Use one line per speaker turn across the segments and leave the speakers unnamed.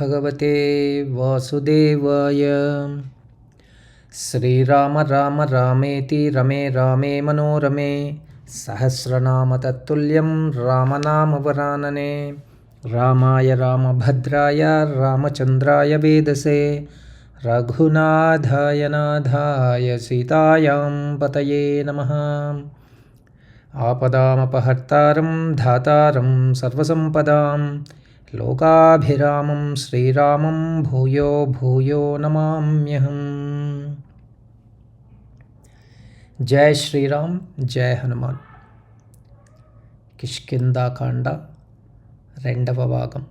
भगवते वासुदेवाय। श्रीराम राम रामेति रमे रामे मनोरमे सहस्रनाम तत्तुल्यं रामनामवरानने, रामाय रामभद्राय रामचन्द्राय वेदसे, रघुनाथाय नाथाय सीतायां पतये नमः। आपदामपहर्तारं धातारं सर्वसम्पदां లోకాభిరామం శ్రీరామం భూయో భూయో నమామ్యహం. జయ శ్రీరామ్ జయ హనుమాన్. కిష్కిందాకాండ రెండవ భాగం.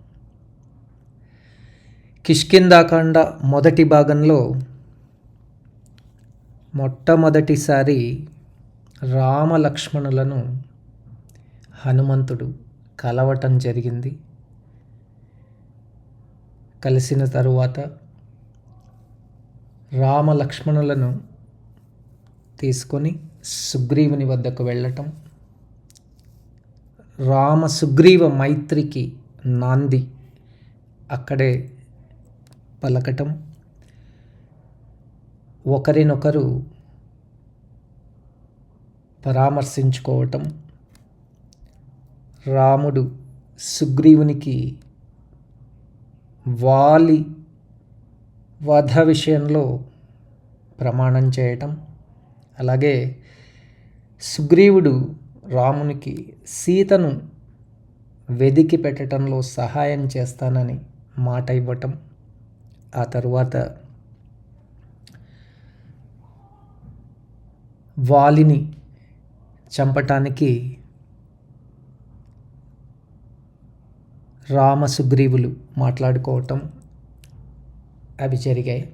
కిష్కిందాకాండ మొదటి భాగంలో మొట్టమొదటిసారి రామలక్ష్మణులను హనుమంతుడు కలవటం జరిగింది. కలిసిన తరువాత రామలక్ష్మణులను తీసుకొని సుగ్రీవుని వద్దకు వెళ్ళటం. రామ సుగ్రీవ మైత్రికి నాంది. అక్కడే పలకటం. ఒకరినొకరు పరామర్శించుకోవటం. రాముడు సుగ్రీవునికి వాలి వధ విషయంలో ప్రమాణం చేయటం. అలాగే సుగ్రీవుడు రామునికి సీతను వెదికి పెట్టడంలో సహాయం చేస్తానని మాట ఇవ్వటం. ఆ తరువాత వాలిని చంపటానికి రామ సుగ్రీవులు మాట్లాడుకోవటం అవి జరిగాయి.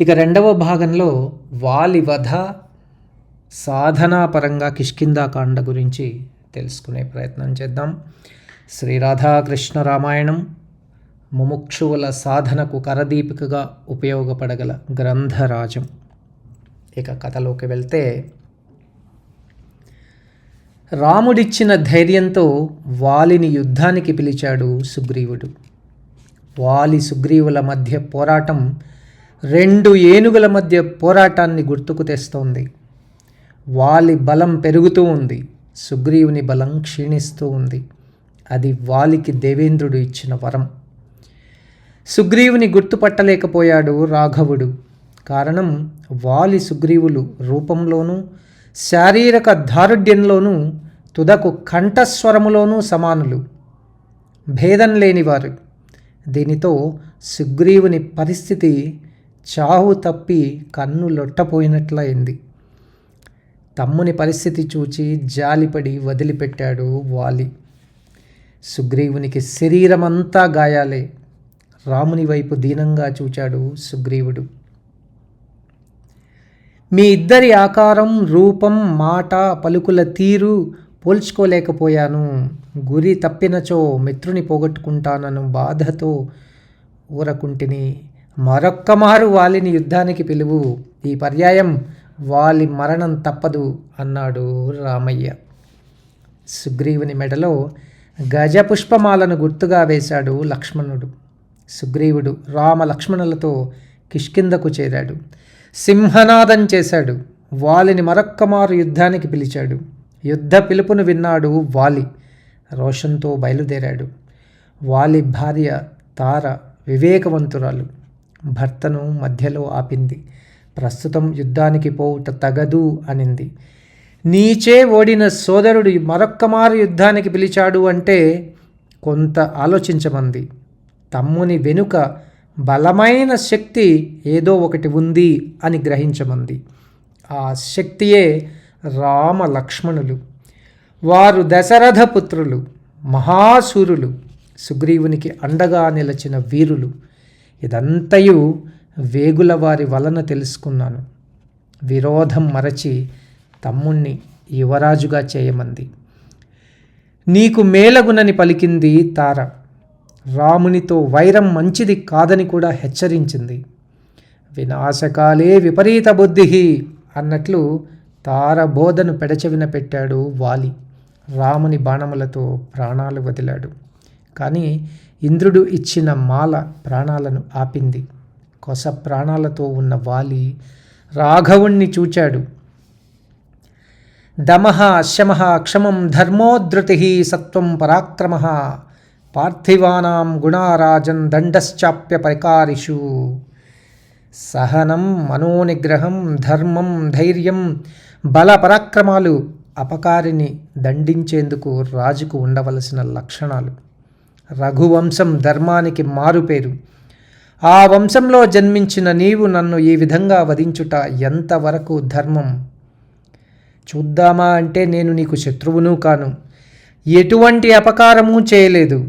ఇక రెండవ భాగంలో వాలి వధ సాధనాపరంగా కిష్కిందాకాండ గురించి తెలుసుకునే ప్రయత్నం చేద్దాం. శ్రీ రాధాకృష్ణ రామాయణం ముముక్షువుల సాధనకు కరదీపికగా ఉపయోగపడగల గ్రంథరాజం. ఇక కథలోకి వెళ్తే రాముడిచ్చిన ధైర్యంతో వాలిని యుద్ధానికి పిలిచాడు సుగ్రీవుడు. వాలి సుగ్రీవుల మధ్య పోరాటం రెండు ఏనుగుల మధ్య పోరాటాన్ని గుర్తుకు తెస్తోంది. వాలి బలం పెరుగుతూ ఉంది. సుగ్రీవుని బలం క్షీణిస్తూ ఉంది. అది వాలికి దేవేంద్రుడు ఇచ్చిన వరం. సుగ్రీవుని గుర్తుపట్టలేకపోయాడు రాఘవుడు. కారణం వాలి సుగ్రీవులు రూపంలోనూ శారీరక దారుఢ్యంలోనూ తుదకు కంఠస్వరములోనూ సమానులు. భేదం లేనివారు. దీనితో సుగ్రీవుని పరిస్థితి చావు తప్పి కన్ను లొట్టపోయినట్లయింది. తమ్ముని పరిస్థితి చూచి జాలిపడి వదిలిపెట్టాడు వాలి. సుగ్రీవునికి శరీరమంతా గాయాలే. రాముని వైపు దీనంగా చూచాడు సుగ్రీవుడు. మీ ఇద్దరి ఆకారం రూపం మాట పలుకుల తీరు పోల్చుకోలేకపోయాను. గురి తప్పినచో మిత్రుని పోగొట్టుకుంటానను బాధతో ఊరకుంటిని. మరొక్కమారు వాలిని యుద్ధానికి పిలువు. ఈ పర్యాయం వాలి మరణం తప్పదు అన్నాడు రామయ్య. సుగ్రీవుని మెడలో గజ పుష్పమాలను గుర్తుగా వేశాడు లక్ష్మణుడు. సుగ్రీవుడు రామ లక్ష్మణులతో కిష్కిందకు చేరాడు. సింహనాదం చేశాడు. వాలిని మరొక్కమారు యుద్ధానికి పిలిచాడు. యుద్ధ పిలుపును విన్నాడు వాలి. రోషంతో బయలుదేరాడు. వాలి భార్య తార వివేకవంతురాలు. భర్తను మధ్యలో ఆపింది. ప్రస్తుతం యుద్ధానికి పోవుట తగదు అనింది. నీచే ఓడిన సోదరుడు మరొక్కమారు యుద్ధానికి పిలిచాడు అంటే కొంత ఆలోచించమంది. తమ్ముని వెనుక బలమైన శక్తి ఏదో ఒకటి ఉంది అని గ్రహించమంది. ఆ శక్తియే రామ లక్ష్మణులు వారు దశరథ పుత్రులు మహాసూరులు సుగ్రీవునికి అండగా నిలచిన వీరులు. ఇదంతయు వేగుల వారి వలన తెలుసుకున్నాను. విరోధం మరచి తమ్ముణ్ణి యువరాజుగా చేయమంది. నీకు మేలగునని పలికింది తార. రామునితో వైరం మంచిది కాదని కూడా హెచ్చరించింది. వినాశకాలే విపరీత బుద్ధి అన్నట్లు తార బోధను పెడచెవిన పెట్టాడు వాలి. రాముని బాణములతో ప్రాణాలు వదిలాడు. కానీ ఇంద్రుడు ఇచ్చిన మాల ప్రాణాలను ఆపింది. కొస ప్రాణాలతో ఉన్న వాలి రాఘవుణ్ణి చూచాడు. దమః శమః క్షమం ధర్మోద్ధృతి సత్వం పరాక్రమ పార్థివానాం గుణారాజన్ దండశ్చాప్య పరికారిషు. సహనం మనోనిగ్రహం ధర్మం ధైర్యం బల పరాక్రమాలు అపకారిని దండించేందుకు రాజుకు ఉండవలసిన లక్షణాలు. రఘువంశం ధర్మానికి మారుపేరు. ఆ వంశంలో జన్మించిన నీవు నన్ను ఈ విధంగా వధించుట ఎంతవరకు ధర్మం? చూద్దామా అంటే నేను నీకు శత్రువును కాను. ఎటువంటి అపకారము చేయలేదు.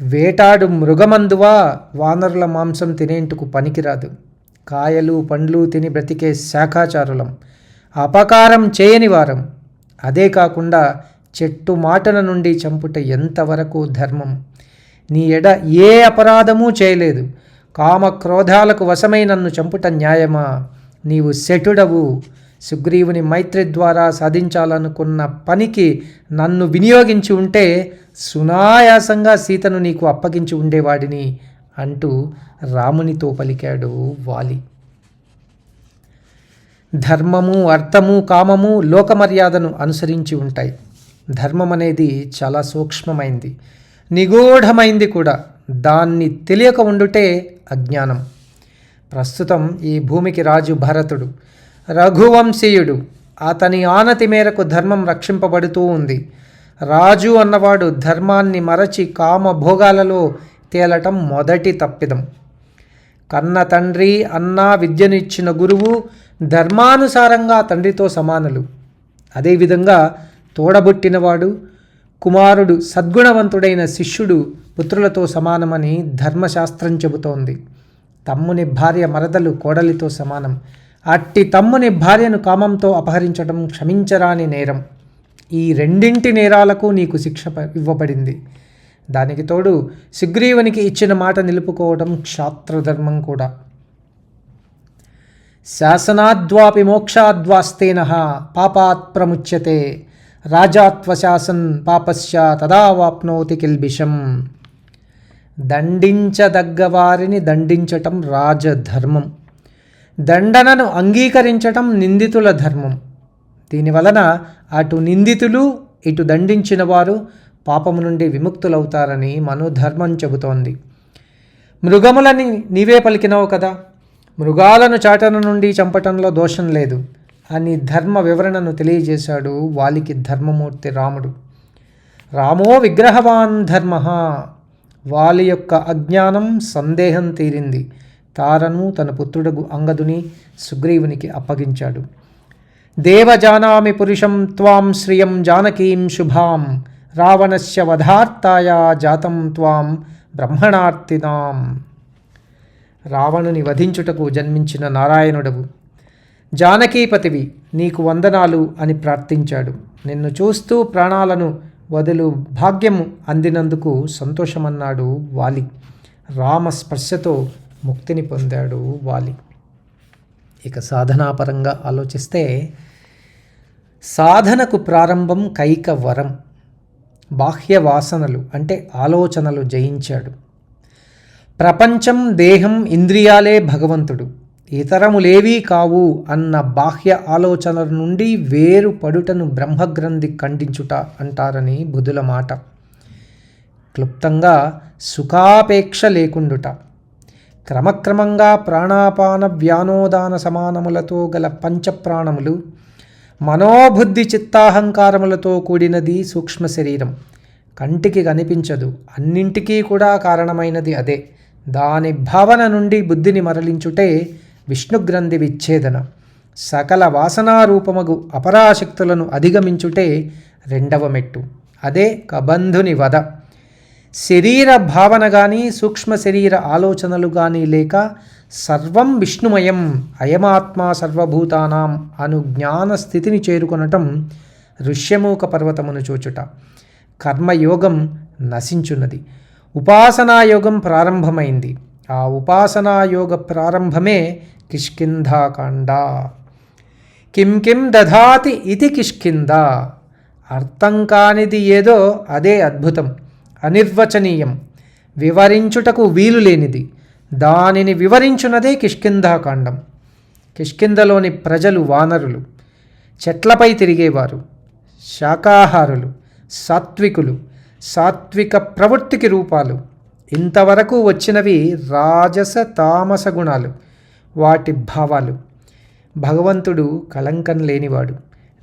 వేటాడు మృగమందువా వానరుల మాంసం తినేందుకు పనికిరాదు. కాయలు పండ్లు తిని బ్రతికే శాఖాచారులం. అపకారం చేయని వారం. అదే కాకుండా చెట్టు మాటల నుండి చంపుట ఎంతవరకు ధర్మం? నీ ఎడ ఏ అపరాధమూ చేయలేదు. కామ క్రోధాలకు వశమై నన్ను చంపుట న్యాయమా? నీవు శఠుడవు సుగ్రీవుని మైత్రి ద్వారా సాధించాలనుకున్న పనికి నన్ను వినియోగించి ఉంటే సునాయాసంగా సీతను నీకు అప్పగించి ఉండేవాడిని. అంటూ రామునితో పలికాడు వాలి. ధర్మము అర్థము కామము లోకమర్యాదను అనుసరించి ఉంటాయి. ధర్మం అనేది చాలా సూక్ష్మమైంది. నిగూఢమైంది కూడా. దాన్ని తెలియక ఉండుటే అజ్ఞానం. ప్రస్తుతం ఈ భూమికి రాజు భరతుడు రఘువంశీయుడు. అతని ఆనతి మేరకు ధర్మం రక్షింపబడుతూ ఉంది. రాజు అన్నవాడు ధర్మాన్ని మరచి కామ భోగాలలో తేలటం మొదటి తప్పిదం. కన్న తండ్రి అన్న విద్యనిచ్చిన గురువు ధర్మానుసారంగా తండ్రితో సమానులు. అదేవిధంగా తోడబుట్టినవాడు కుమారుడు సద్గుణవంతుడైన శిష్యుడు పుత్రులతో సమానమని ధర్మశాస్త్రం చెబుతోంది. తమ్ముని భార్య మరదలు కోడలితో సమానం. అట్టి తమ్ముని భార్యను కామంతో అపహరించడం క్షమించరాని నేరం. ఈ రెండింటి నేరాలకు నీకు శిక్ష ఇవ్వబడింది. దానికి తోడు సుగ్రీవునికి ఇచ్చిన మాట నిలుపుకోవడం క్షాత్రధర్మం కూడా. శాసనాద్వాపి మోక్షాద్వాస్తేన పాపాత్ ప్రముచ్యతే రాజాత్వశాసన్ పాపస్య తదావాప్నోతి కిల్బిషం. దండించదగ్గవారిని దండించటం రాజధర్మం. దండనను అంగీకరించటం నిందితుల ధర్మం. దీనివలన అటు నిందితులు ఇటు దండించిన వారు పాపము నుండి విముక్తులవుతారని మనోధర్మం చెబుతోంది. మృగములని నీవే పలికినావు కదా? మృగాలను చాటన నుండి చంపటంలో దోషం లేదు. అని ధర్మ వివరణను తెలియజేశాడు వాలికి ధర్మమూర్తి రాముడు. రామో విగ్రహవాన్ ధర్మ. వాలి యొక్క అజ్ఞానం సందేహం తీరింది. తారను తన పుత్రుడు అంగదుని సుగ్రీవునికి అప్పగించాడు. దేవజానామి పురుషం త్వాం శ్రియం జానకీం శుభాం. రావణస్య వధార్తాయ జాతం త్వాం బ్రహ్మణార్తినాం. రావణుని వధించుటకు జన్మించిన నారాయణుడవు. జానకీపతివి నీకు వందనాలు అని ప్రార్థించాడు. నిన్ను చూస్తూ ప్రాణాలను వదులు భాగ్యము అందినందుకు సంతోషమన్నాడు వాలి. రామ స్పర్శతో ముక్తిని పొందాడు వాలి. ఇక సాధనాపరంగా ఆలోచిస్తే సాధనకు ప్రారంభం కైక వరం బాహ్య వాసనలు అంటే ఆలోచనలు జయించాడు. ప్రపంచం దేహం ఇంద్రియాలే భగవంతుడు. ఇతరములేవీ కావు అన్న బాహ్య ఆలోచనల నుండి వేరు పడుటను బ్రహ్మగ్రంథి ఖండించుట అంటారని బుధుల మాట. క్లుప్తంగా సుఖాపేక్ష లేకుండుట. క్రమక్రమంగా ప్రాణాపాన వ్యానోదాన సమానములతో గల పంచప్రాణములు మనోబుద్ధి చిత్తాహంకారములతో కూడినది సూక్ష్మ శరీరం. కంటికి కనిపించదు. అన్నింటికీ కూడా కారణమైనది అదే. దాని భావన నుండి బుద్ధిని మరలించుటే విష్ణుగ్రంథి విచ్ఛేదన. సకల వాసనారూపమగు అపరాశక్తులను అధిగమించుటే రెండవ మెట్టు. అదే కబంధుని వధ. శరీర భావన కానీ సూక్ష్మ శరీర ఆలోచనలు కానీ లేక సర్వం విష్ణుమయం అయమాత్మ సర్వభూతానాం అను జ్ఞాన స్థితిని చేరుకొనటం ఋష్యమూక పర్వతమును చూచుట. కర్మయోగం నశించున్నది. ఉపాసనాయోగం ప్రారంభమైంది. ఆ ఉపాసనాయోగ ప్రారంభమే కిష్కింధాకాండ. కిం కిం దధాతి ఇది కిష్కింద అర్థం కానిది ఏదో అదే అద్భుతం. అనిర్వచనీయం. వివరించుటకు వీలు లేనిది దానిని వివరించున్నదే కిష్కింధాకాండం కిష్కిందలోని ప్రజలు వానరులు చెట్లపై తిరిగేవారు శాకాహారులు సాత్వికులు సాత్విక ప్రవృత్తికి రూపాలు. ఇంతవరకు వచ్చినవి రాజస తామస గుణాలు వాటి భావాలు. భగవంతుడు కలంకం లేనివాడు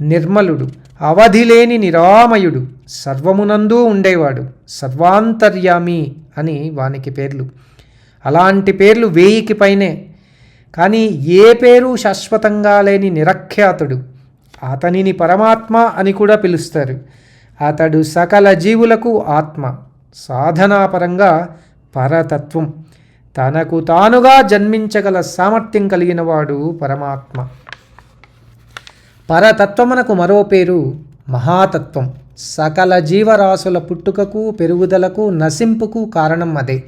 నిర్మలుడు అవధి లేని నిరామయుడు సర్వమునందు ఉండేవాడు సర్వాంతర్యామి అని వానికి పేర్లు. అలాంటి పేర్లు వేయికి పైనే. కానీ ఏ పేరు శాశ్వతంగా లేని నిరఖ్యాతుడు. అతనిని పరమాత్మ అని కూడా పిలుస్తారు. అతడు సకల జీవులకు ఆత్మ సాధనాపరంగా పరతత్వం. తనకు తానుగా జన్మించగల సామర్థ్యం కలిగినవాడు పరమాత్మ. పరతత్వమునకు మరో పేరు మహాతత్వం. సకల జీవరాశుల పుట్టుకకు పెరుగుదలకు నశింపుకు కారణం అదే.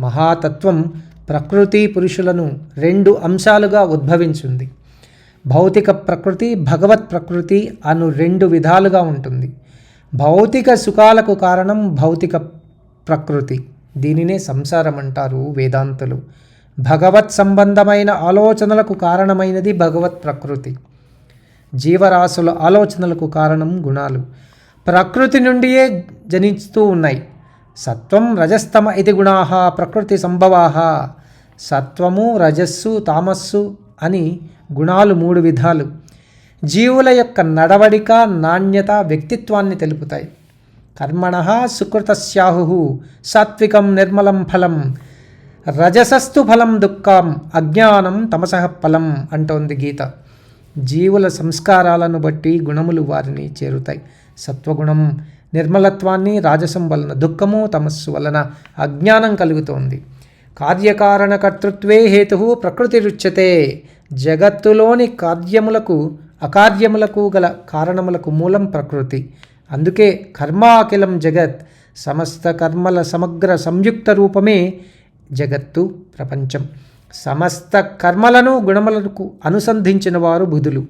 మహాతత్వం ప్రకృతి పురుషులను రెండు అంశాలుగా ఉద్భవించింది. భౌతిక ప్రకృతి భగవత్ ప్రకృతి అను రెండు విధాలుగా ఉంటుంది. భౌతిక సుఖాలకు కారణం భౌతిక ప్రకృతి. దీనినే సంసారం అంటారు వేదాంతులు. భగవత్ సంబంధమైన ఆలోచనలకు కారణమైనది భగవత్ ప్రకృతి. జీవరాశుల ఆలోచనలకు కారణం గుణాలు. ప్రకృతి నుండియే జనిస్తూ ఉన్నాయి. సత్వం రజస్తమ ఇది గుణా ప్రకృతి సంభవా. సత్వము రజస్సు తామస్సు అని గుణాలు మూడు విధాలు. జీవుల యొక్క నడవడిక నాణ్యత వ్యక్తిత్వాన్ని తెలుపుతాయి. కర్మణ సుకృతస్యాహు సాత్వికం నిర్మలం ఫలం. రజసస్తు ఫలం దుఃఖం అజ్ఞానం తమసః ఫలం అంటోంది గీత. జీవుల సంస్కారాలను బట్టి గుణములు వారిని చేరుతాయి. సత్వగుణం నిర్మలత్వాన్ని రాజసం వలన దుఃఖము తమస్సు వలన అజ్ఞానం కలుగుతోంది. కార్యకారణ కర్తృత్వే హేతు ప్రకృతి రుచ్యతే జగత్తులోని కార్యములకు అకార్యములకు గల కారణములకు మూలం ప్రకృతి. అందుకే కర్మాఖిలం జగత్ సమస్త కర్మల సమగ్ర సంయుక్త రూపమే జగత్తు ప్రపంచం. సమస్త కర్మలను గుణములకు అనుసంధించిన వారు బుధులు.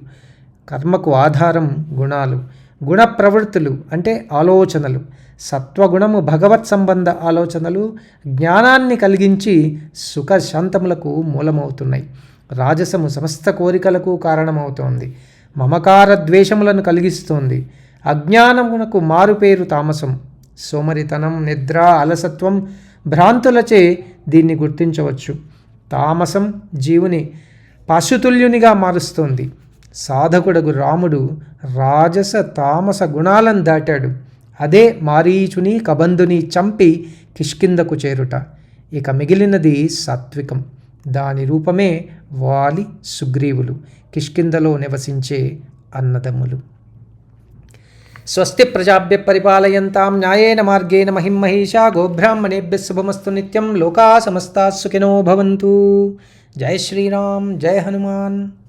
కర్మకు ఆధారం గుణాలు. గుణ ప్రవృత్తులు అంటే ఆలోచనలు. సత్వగుణము భగవత్ సంబంధ ఆలోచనలు జ్ఞానాన్ని కలిగించి సుఖ శాంతములకు మూలమవుతున్నాయి. రాజసము సమస్త కోరికలకు కారణమవుతోంది. మమకార ద్వేషములను కలిగిస్తోంది. అజ్ఞానమునకు మారుపేరు తామసం. సోమరితనం నిద్ర అలసత్వం భ్రాంతులచే దీన్ని గుర్తించవచ్చు. తామసం జీవుని పశుతుల్యునిగా మారుస్తోంది. సాధకుడగు రాముడు రాజస తామస గుణాలను దాటాడు. అదే మారీచుని కబంధుని చంపి కిష్కిందకు చేరుట. ఇక మిగిలినది సాత్వికం. దాని రూపమే వాలి సుగ్రీవులు. కిష్కిందలో నివసించే అన్నదమ్ములు. స్వస్తి ప్రజాభ్య పరిపాలయంతాం న్యాయేన మార్గేణ మహిమహీషా గోబ్రాహ్మణేభ్య శుభమస్తు నిత్యం లోకా సమస్తా సుఖినో భవంతు. జయ శ్రీరామ్ జయ హనుమాన్.